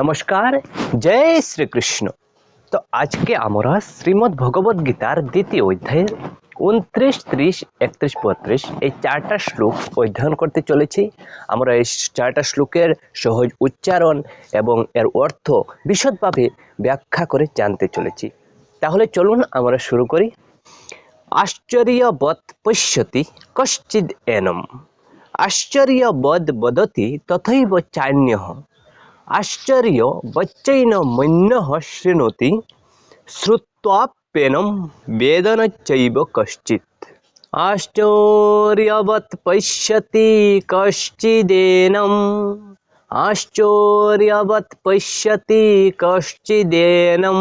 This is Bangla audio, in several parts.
নমস্কার, জয় শ্রীকৃষ্ণ। তো আজকে আমরা শ্রীমদ্ ভগবদ গীতার দ্বিতীয় অধ্যায়ের উনত্রিশ, ত্রিশ, একত্রিশ, বত্রিশ এই চারটা শ্লোক অধ্যয়ন করতে চলেছি। আমরা এই চারটা শ্লোকের সহজ উচ্চারণ এবং এর অর্থ বিশদভাবে ব্যাখ্যা করে জানতে চলেছি। তাহলে চলুন আমরা শুরু করি। আশ্চর্যবৎ পশ্যতি কশ্চিদ এনম। আশ্চর্যবদ বদতি তথৈব চান্যঃ আশ্চর্য বচ্চৈন মন্য শৃণোতি শ্রুত্বাপ্যেনম বেদন চৈব কশ্চিৎ আশ্চর্যবৎ পশ্যতি কশ্চিদেনম আশ্চর্যবৎ পশ্যতি কশ্চিদেনম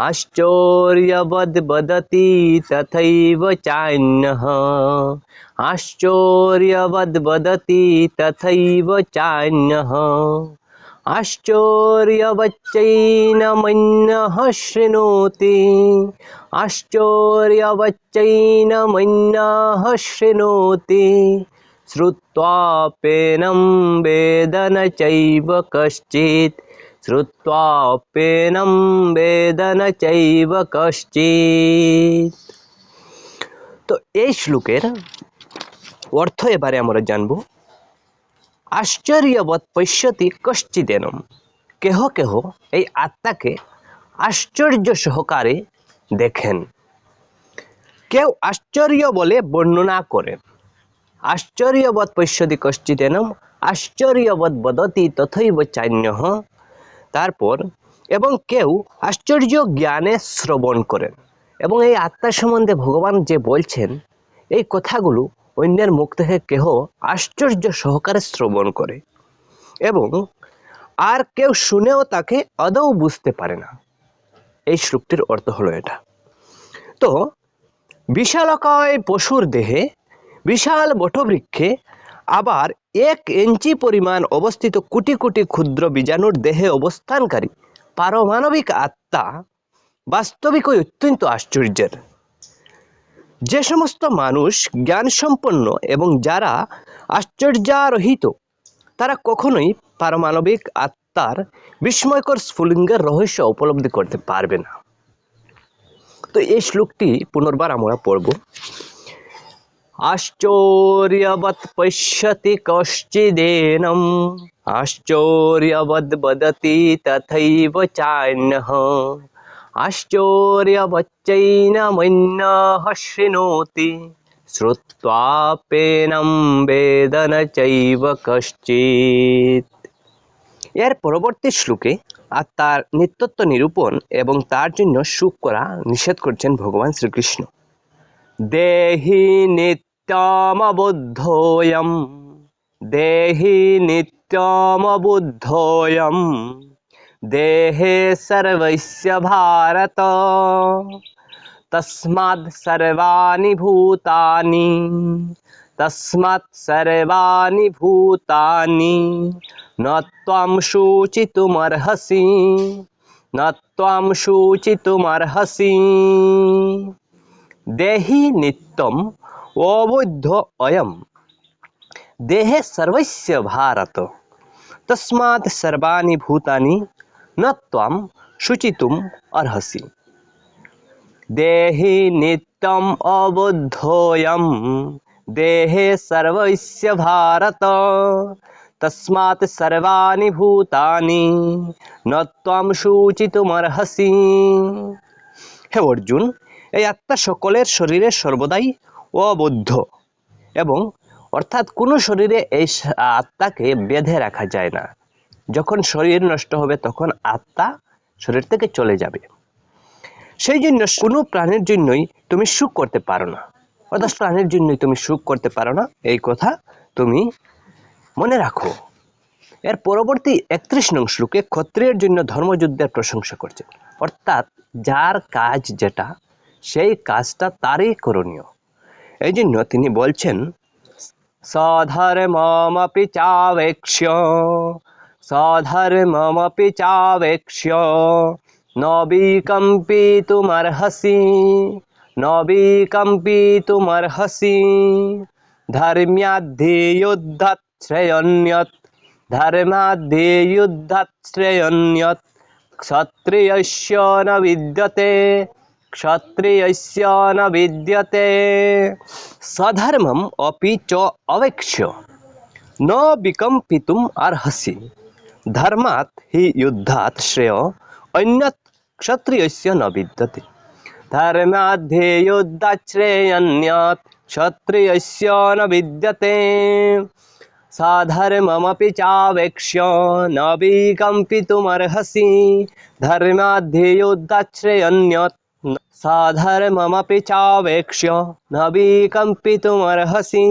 আশ্চর্যবদ বদতি তথৈব চান্যঃ আশ্চর্যবদ বদতি তথৈব চান্যঃ আশ্চর্যবচ্চৈনমন্যः শৃণোতি আশ্চর্যবচ্চৈনমন্যः শৃণোতি শ্রুত্বাপেनं বেদ ন চৈব কশ্চিৎ শ্রুত্বাপেनं বেদ ন চৈব কশ্চিৎ তো এই শ্লোকের অর্থ এবারে আমরা জানব আশ্চর্যবৎ পশ্যতি কশ্চিদেনম। কেহ কেহ এই আত্মাকে আশ্চর্য সহকারে দেখেন। কেউ আশ্চর্য বলে বর্ণনা করেন আশ্চর্যবৎ পশ্যতি কশ্চিদেনম আশ্চর্যবৎ বদতি তথৈব চান্যঃ তারপর, এবং কেউ আশ্চর্য জ্ঞানে শ্রবণ করেন। এবং এই আত্মা সম্বন্ধে ভগবান যে বলছেন, এই কথাগুলো অন্যের মুখ থেকে কেহ আশ্চর্য সহকারে শ্রবণ করে। এবং আর কেউ শুনেও তাকে আদৌ বুঝতে পারে না। এই শ্লোকটির অর্থ হলো এটা। তো বিশালকায় পশুর দেহে বিশাল বটবৃক্ষে আবার এক ইঞ্চি পরিমাণ অবস্থিত কোটি কোটি ক্ষুদ্র বীজাণুর দেহে অবস্থানকারী পারমাণবিক আত্মা বাস্তবিকই অত্যন্ত আশ্চর্যের। যে সমস্ত মানুষ জ্ঞান সম্পন্ন এবং যারা আশ্চর্যারহিত, তারা কখনোই পারমাণবিক আত্মার বিস্ময়কর স্ফুলিঙ্গের রহস্য উপলব্ধি করতে পারবে না। তো এই শ্লোকটি পুনর্বার আমরা পড়ব। আশ্চর্যবৎ পশ্যতি কশ্চিদেনম আশ্চর্যবদ বদতি তথৈব চান্যঃ আশ্চর্যবচ্চৈনমন্যः শৃণোতি শ্রুত্বাপেনম বেদন চৈব কশ্চিৎ এর পরবর্তী শ্লোকে আত্মার নিত্যত্ব নিরূপণ এবং তার জন্য সুখ করা নিষেধ করছেন ভগবান শ্রীকৃষ্ণ। দেহি নিত্যমবুদ্ধোয়ম। দেহি নিত্যমবুদ্ধোয়ম। দেহে সর্বস্য ভারত তস্মাৎ সর্বাণি ভূতানি তস্মাৎ সর্বাণি ভূতানি ন ত্বং শুচিতুমর্হসি ন ত্বং শুচিতুমর্হসি দেহি নিত্যম অবুদ্ধ অয়ম দেহে সর্বস্য ভারত তস্মাৎ সর্বাণি ভূতানি ন ত্বং শুচিতুম অর্হসি। দেহি নিত্যম অবুদ্ধোয়ম, দেহে সর্বস্য ভারত, তস্মাৎ সর্বাণি ভূতানি ন ত্বং শুচিতুমর্হসি হে অর্জুন, এই আত্মা সকলের শরীরে সর্বদাই অবুদ্ধ এবং অর্থাৎ কোনো শরীরে এই আত্মাকে বেঁধে রাখা যায় না। যখন শরীর নষ্ট হবে, তখন আত্মা শরীর থেকে চলে যাবে। সেই জন্য কোনো প্রাণের জন্যই তুমি সুখ করতে পারো না। অর্থাৎ প্রাণের জন্যই তুমি সুখ করতে পারো না, এই কথা তুমি মনে রাখো। এর পরবর্তী একত্রিশ নং শ্লোকে ক্ষত্রিয়ের জন্য ধর্মযুদ্ধের প্রশংসা করছে। অর্থাৎ যার কাজ যেটা, সেই কাজটা তারই করণীয়। এই জন্য তিনি বলছেন, সধর্মমপি চাবেক্ষ্য। স্বধর্মমপি চাবেক্ষ্য নবীকম্পিতুমর্হসি নবীকম্পিতুমর্হসি ধর্ম্যাধ্যেয়োদ্ধাশ্রয়ন্যত ধর্মাধ্যেয়োদ্ধাশ্রয়ন্যত ক্ষত্রিয়স্য ন বিদ্যতে ক্ষত্রিয়স্য ন বিদ্যতে স্বধর্মম অপি চ অবেক্ষ্য ন বিকম্পিতুম অর্হসি धर्मात् हि युद्धात् श्रेय, अन्यत् क्षत्रियस्य न विद्यते। धर्माध्ये युद्धात् श्रेयन्यत् क्षत्रियस्य न विद्यते। साधर्ममपि चावेक्ष्य न विकम्पितुमर्हसि। धर्माध्ये साधर्ममपि चावेक्ष्य न विकम्पितुमर्हसि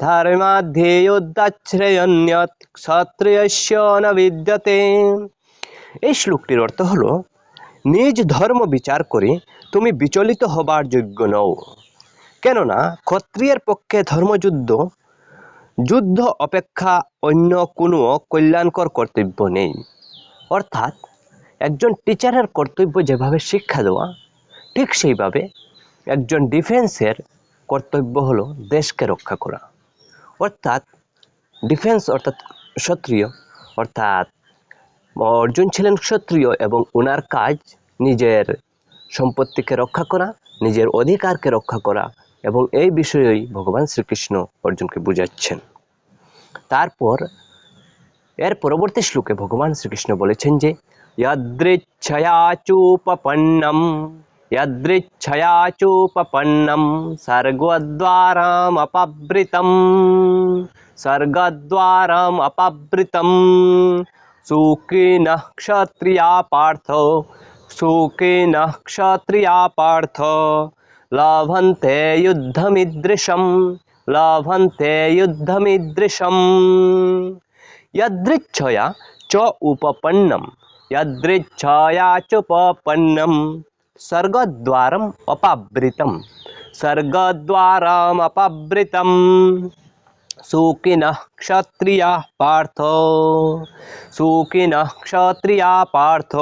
धर्माध्ये युद्धात् श्रेयन्यत् ক্ষত্রিয়স্য ন বিদ্যতে এই শ্লোকটির অর্থ হলো নিজ ধর্ম বিচার করে তুমি বিচলিত হবার যোগ্য নও কেননা ক্ষত্রিয়ের পক্ষে ধর্মযুদ্ধ যুদ্ধ অপেক্ষা অন্য কোনো কল্যাণকর কর্তব্য নেই অর্থাৎ একজন টিচারের কর্তব্য যেভাবে শিক্ষা দেওয়া ঠিক সেইভাবে একজন ডিফেন্সের কর্তব্য হলো দেশকে রক্ষা করা। অর্থাৎ ডিফেন্স অর্থাৎ সত্রিয় অর্থাৎ অর্জুন ছিলেন সত্রিয় এবং ওনার কাজ নিজের সম্পত্তিকে রক্ষা করা, নিজের অধিকারকে রক্ষা করা এবং এই বিষয়েই ভগবান শ্রীকৃষ্ণ অর্জুনকে বুঝাচ্ছেন। তারপর, এর পরবর্তী শ্লোকে ভগবান শ্রীকৃষ্ণ বলেছেন যে ইয়াদৃচ্ছয়াচুপন্নম यदृच्छया चोपपन्नं सुखिनः क्षत्रिया पार्थ सुखिनः क्षत्रिया पार्थ लभन्ते युद्धमीदृशं लभन्ते युद्धमीदृशम्। यदृच्छया च उपपन्नं यदृच्छया चोपपन्नं স্বর্গদ্বারম অপাবৃতম স্বর্গদ্বারমপবৃতম সুকিনঃ ক্ষত্রিয়া পার্থ সুকিনঃ ক্ষত্রিয়া পার্থ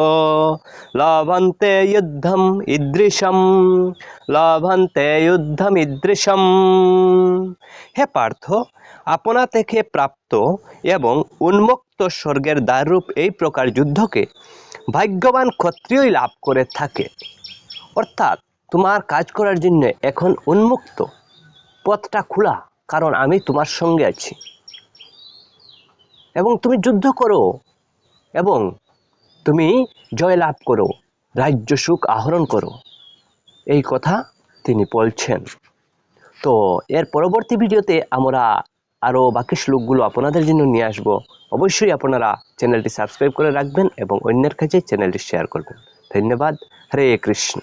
লভন্তে যুদ্ধম ইদৃশম লভন্তে যুদ্ধম ইদৃশম হে পার্থ আপনা থেকে প্রাপ্ত এবং উন্মুক্ত স্বর্গের দ্বাররূপ এই প্রকার যুদ্ধকে ভাগ্যবান ক্ষত্রিয়ই লাভ করে থাকে অর্থাৎ তোমার কাজ করার জন্য এখন উন্মুক্ত। পথটা খোলা, কারণ আমি তোমার সঙ্গে আছি। এবং তুমি যুদ্ধ করো, এবং তুমি জয় লাভ করো, রাজ্য সুখ আহরণ করো। এই কথা তিনি বলছেন। তো এর পরবর্তী ভিডিওতে আমরা আরও বাকি শ্লোকগুলো আপনাদের জন্য নিয়ে আসব। অবশ্যই আপনারা চ্যানেলটি সাবস্ক্রাইব করে রাখবেন এবং অন্যের কাছে চ্যানেলটি শেয়ার করবেন। ধন্যবাদ। হরে কৃষ্ণ।